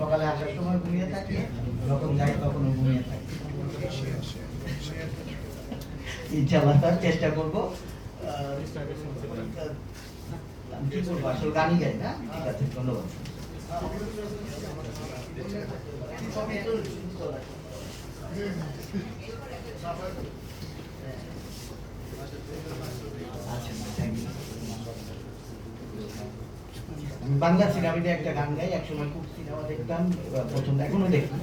সকালে আসার সময় ঘুমিয়ে থাকি, যখন যাই তখন ঘুমিয়ে থাকি। ইনশাআল্লাহ তার চেষ্টা করব। করব আসলে ঠিক আছে, ধন্যবাদ। আচ্ছা বাংলা সিনেমাতে একটা গান গাই, একসময় খুব সিনেমা দেখতাম প্রথম এখনও দেখি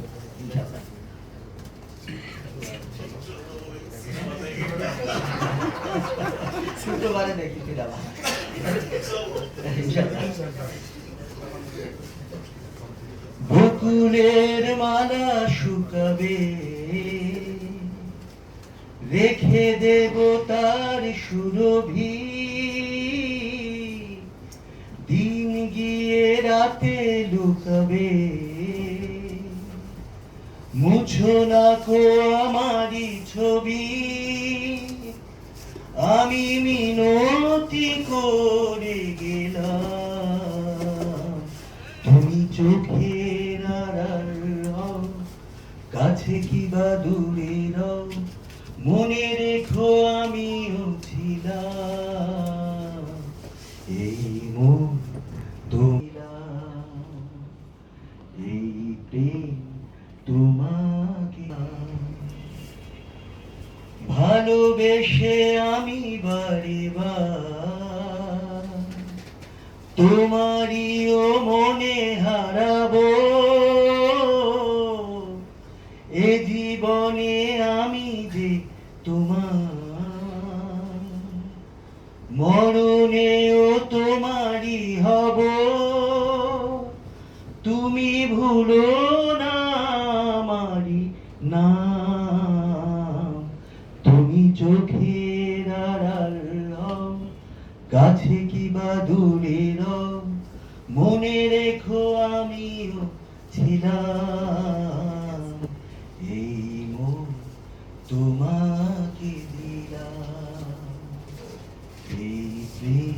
শুক্রবারে দেখি সিনেমা। বকুলের মালা শুকাবে, রেখে দেব তার সুরভি। রাতে লুকাবে। মুছো না কো আমারি ছবি। আমি মিনতি করে গেলাম। তুমি চোখের আড়াল কাছে কি বা দূরে রও। মনে রেখো আমিও তোমাকে ভালোবেসে আমি বার তোমারিও মনে হারাবো। এ জীবনে আমি যে তোমার মরণেও তোমারই হব। তুমি ভুলো তুমি চোখের আড়াল রং, কাছে কি বা দূরে রং? মনে রেখো আমিও ছিলাম। এই মন তোমাকে দিলাম। এই প্রেম